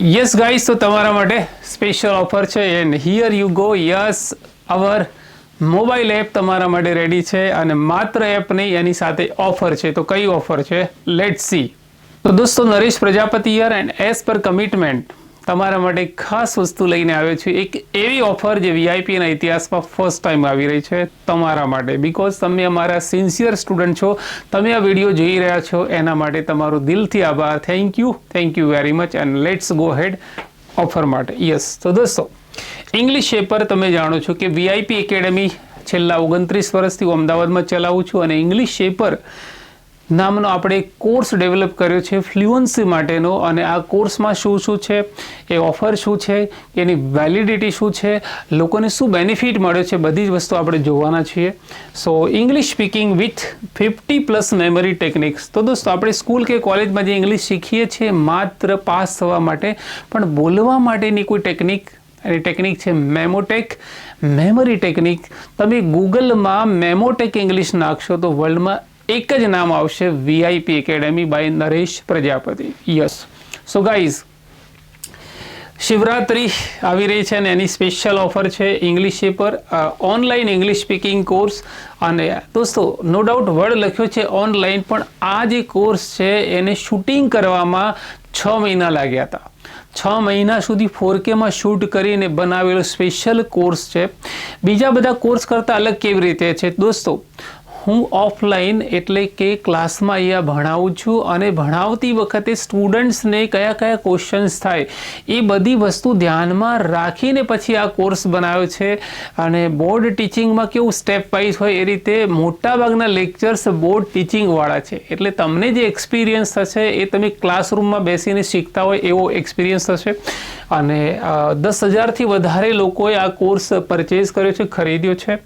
Yes guys તો તમારા માટે સ્પેશિયલ ઓફર છે and here you go yes our mobile app તમારા માટે રેડી છે અને માત્ર એપ નહીં, એની સાથે ઓફર છે. તો કઈ ઓફર છે? લેટ સી તો દોસ્તો, Naresh Prajapati year end as per commitment તમારા માટે ખાસ વસ્તુ લઈને આવ્યો છું. એક એવી ઓફર જે વીઆઈપીના ઇતિહાસમાં ફર્સ્ટ ટાઈમ આવી રહી છે તમારા માટે. બિકોઝ તમે અમારા સિન્સિયર સ્ટુડન્ટ છો, તમે આ વીડિયો જોઈ રહ્યા છો, એના માટે તમારો દિલથી આભાર. Thank you thank you very much and let's go head offer માટે. યસ તો દોસ્તો ઇંગ્લિશ પેપર તમે જાણો છો કે વીઆઈપી એકેડમી છેલ્લા ઓગણત્રીસ વર્ષથી હું અમદાવાદમાં ચલાવું છું અને ઇંગ્લિશ પેપર નામનો આપણે કોર્સ ડેવલપ કર્યો છે ફ્લુઅન્સી માટેનો અને આ કોર્સમાં શું શું છે, એ ઓફર શું છે, એની વેલિડિટી શું છે, લોકોને શું બેનિફિટ મળ્યો છે, બધી જ વસ્તુ આપણે જોવાના છીએ. So English speaking with fifty plus memory techniques તો દોસ્તો, આપણે સ્કૂલ કે કોલેજમાં જે ઇંગ્લિશ શીખીએ છીએ, માત્ર પાસ થવા માટે, પણ બોલવા માટેની કોઈ ટેકનિક એની ટેકનિક છે મેમોટેક. મેમરી ટેકનિક તમે ગૂગલમાં મેમોટેક ઇંગ્લિશ નાખશો તો વર્લ્ડમાં એક જ નામ આવશે VIP academy by Naresh Prajapati. Yes so guys Shivratri આવી રહી છે અને એની સ્પેશિયલ ઓફર છે ઇંગ્લિશ પર ઓનલાઈન ઇંગ્લિશ સ્પીકિંગ કોર્સ અને દોસ્તો નો ડાઉટ વર્ડ લખ્યો છે ઓનલાઈન પણ આ જે કોર્સ છે એને શૂટિંગ કરવામાં છ મહિના લાગ્યા હતા. છ મહિના સુધી ફોરકેમાં શૂટ કરીને બનાવેલો સ્પેશિયલ કોર્સ છે. બીજા બધા કોર્સ કરતાં અલગ કેવી રીતે છે? દોસ્તો હું ઓફલાઈન એટલે કે ક્લાસમાં અહીંયા ભણાવું છું અને ભણાવતી વખતે સ્ટુડન્ટ્સને કયા કયા ક્વેશ્ચન્સ થાય એ બધી વસ્તુ ધ્યાનમાં રાખીને પછી આ કોર્સ બનાવ્યો છે. અને બોર્ડ ટીચિંગમાં કેવું સ્ટેપ વાઇઝ હોય એ રીતે મોટાભાગના લેક્ચર્સ બોર્ડ ટીચિંગવાળા છે. એટલે તમને જે એક્સપિરિયન્સ થશે એ તમે ક્લાસરૂમમાં બેસીને શીખતા હોય એવો એક્સપિરિયન્સ થશે. અને દસ હજારથી વધારે લોકોએ આ કોર્સ પરચેઝ કર્યો છે, ખરીદ્યો છે.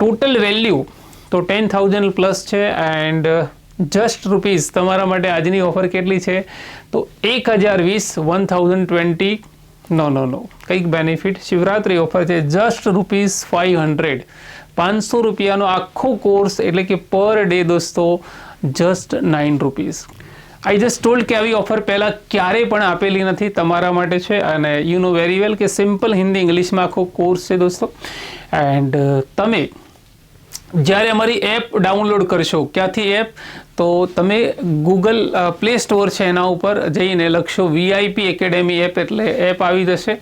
ટોટલ વેલ્યુ તો ટેન થાઉઝન્ડ પ્લસ છે એન્ડ જસ્ટ રૂપીઝ તમારા માટે આજની ઓફર કેટલી છે? તો એક હજાર વીસ one thousand twenty no no no કંઈક બેનિફિટ શિવરાત્રી ઓફર છે જસ્ટ રૂપીઝ ફાઇવ હંડ્રેડ પાંચસો રૂપિયાનો આખો કોર્સ એટલે કે પર ડે દોસ્તો just nine rupees I just told કે આવી ઓફર પહેલાં ક્યારેય પણ આપેલી નથી તમારા માટે છે અને યુ નો વેરી વેલ કે સિમ્પલ હિન્દી ઇંગ્લિશમાં આખો કોર્સ છે દોસ્તો. એન્ડ તમે જ્યારે અમારી એપ ડાઉનલોડ કરશો ક્યાંથી એપ? તો તમે ગૂગલ પ્લે સ્ટોર છે એના ઉપર જઈને લખશો વીઆઈપી એકેડેમી એપ એટલે એપ આવી જશે.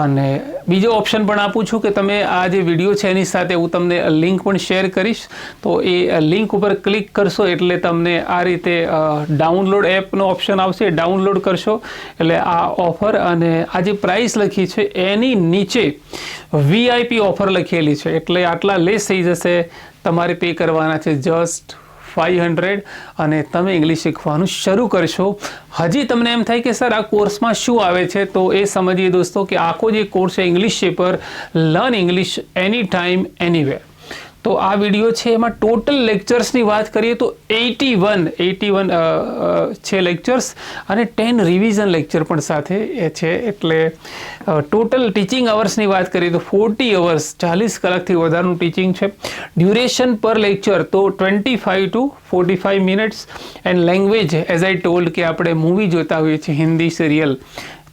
અને બીજો ઓપ્શન પણ આપું છું કે તમે આ જે વીડિયો છે એની સાથે હું તમને લિંક પણ શેર કરીશ. તો એ લિંક ઉપર ક્લિક કરશો એટલે તમને આ રીતે ડાઉનલોડ એપનો ઓપ્શન આવશે. ડાઉનલોડ કરશો એટલે આ ઓફર અને આ જે પ્રાઇસ લખી છે એની નીચે વીઆઈપી ઓફર લખેલી છે. એટલે આટલા લેસ થઈ જશે. તમારે પે કરવાના છે. જસ્ટ ફાઇવ હંડ્રેડ અને તમે ઇંગ્લિશ શીખવાનું શરૂ કરશો. હજી તમને એમ થાય કે સર, આ કોર્સમાં શું આવે છે? તો એ સમજીએ દોસ્તો કે આખો જે કોર્સ છે English paper learn English any time anywhere. તો આ વીડિયો છે એમાં ટોટલ લેક્ચર્સની વાત કરીએ તો એટી વન એટી વન છે લેક્ચર્સ અને ટેન રિવિઝન લેક્ચર પણ સાથે એ છે. એટલે ટોટલ ટીચિંગ અવર્સની વાત કરીએ તો ફોર્ટી અવર્સ, ચાલીસ કલાકથી વધારનું ટીચિંગ છે. ડ્યુરેશન પર લેક્ચર તો twenty five to forty five minutes. And language, as I told કે આપણે મૂવી જોતા હોઈએ છીએ, હિન્દી સિરિયલ.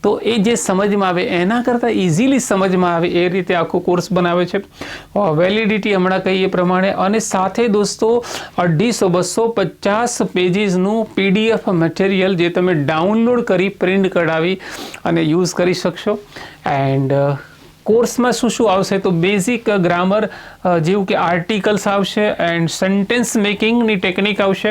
તો એ જે સમજમાં આવે, એના કરતાં ઇઝીલી સમજમાં આવે, એ રીતે આખો કોર્સ બનાવે છે. વેલિડિટી હમણાં કહીએ પ્રમાણે અને સાથે દોસ્તો, અઢીસો બસો પચાસ પેજીસનું પીડીએફ મટીરિયલ જે તમે ડાઉનલોડ કરી પ્રિન્ટ કઢાવી અને યુઝ કરી શકશો. એન્ડ કોર્સમાં શું શું આવશે તો બેઝિક ગ્રામર જેવું કે આર્ટિકલ્સ આવશે એન્ડ સેન્ટેન્સ મેકિંગની ટેકનિક આવશે.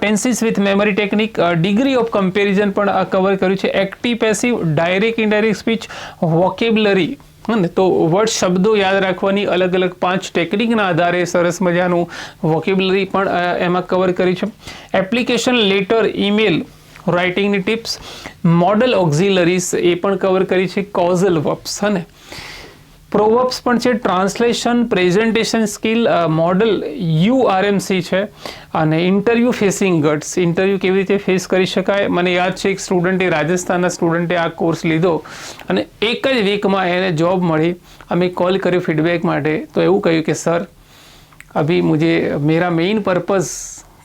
Tenses with memory technique degree of comparison પણ કવર કર્યું છે. Active passive, direct indirect speech, vocabulary. ને, તો વર્ડ શબ્દો યાદ રાખવાની અલગ અલગ પાંચ ટેકનિકના આધારે સરસ મજાનું વોકેબલરી પણ એમાં કવર કરી છે. એપ્લિકેશન લેટર, ઈમેલ, રાઇટિંગની ટિપ્સ, મોડલ ઓક્ઝિલરીઝ એ પણ કવર કરી છે. કોઝલ વર્બ્સ હને પ્રોવપ્સ પણ છે. ટ્રાન્સલેશન, પ્રેઝન્ટેશન સ્કિલ મોડલ યુ યુઆરએમસી છે અને ઇન્ટરવ્યૂ ફેસિંગ ગટ્સ. ઇન્ટરવ્યૂ કેવી રીતે ફેસ કરી શકાય? મને યાદ છે, એક સ્ટુડન્ટે, રાજસ્થાનના સ્ટુડન્ટે આ કોર્સ લીધો અને એક જ વીકમાં એને જોબ મળી. અમે કોલ કર્યો ફીડબેક માટે. તો એવું કહ્યું કે સર અભી મુજે, મેરા મેઇન પર્પઝ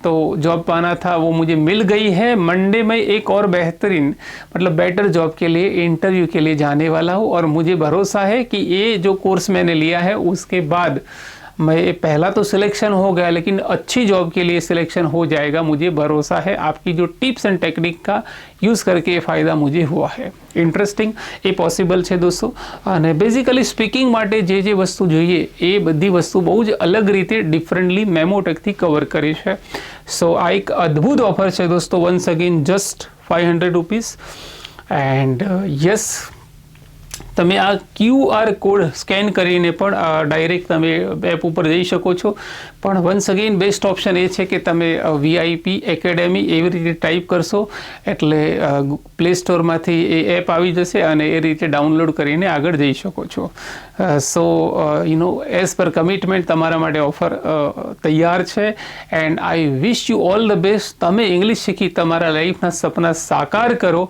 तो जॉब पाना था, वो मुझे मिल गई है। मंडे में एक और बेहतरीन मतलब बेटर जॉब के लिए इंटरव्यू के लिए जाने वाला हूँ और मुझे भरोसा है कि ये जो कोर्स मैंने लिया है, उसके बाद मैं पहला तो सिलेक्शन हो गया लेकिन अच्छी जॉब के लिए सिलेक्शन हो जाएगा मुझे भरोसा है। आपकी जो टिप्स एंड टेक्निक का यूज़ करके ये फ़ायदा मुझे हुआ है। इंटरेस्टिंग ये पॉसिबल है दोस्तों। बेसिकली स्पीकिंग माटे जे जे वस्तु जो है ये बधी वस्तु बहुज अलग रीते डिफरेंटली मेमोटेक कवर करे सो so, आ एक अद्भुत ऑफ़र है दोस्तों once again just five hundred rupees and yes તમે આ ક્યુઆર કોડ સ્કેન કરીને પણ ડાયરેક્ટ તમે એપ ઉપર જઈ શકો છો. પણ વન્સ અગેન બેસ્ટ ઓપ્શન એ છે કે તમે વીઆઈપી એકેડેમી એવી રીતે ટાઈપ કરશો, એટલે પ્લે સ્ટોરમાંથી એ એપ આવી જશે અને એ રીતે ડાઉનલોડ કરીને આગળ જઈ શકો છો. So you know as per commitment તમારા માટે ઓફર તૈયાર છે. And I wish you all the best તમે ઇંગ્લિશ શીખી તમારા લાઈફના સપના સાકાર કરો.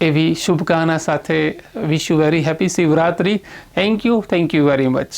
એવી શુભકામના સાથે wish you very happy Shivratri. Thank you thank you very much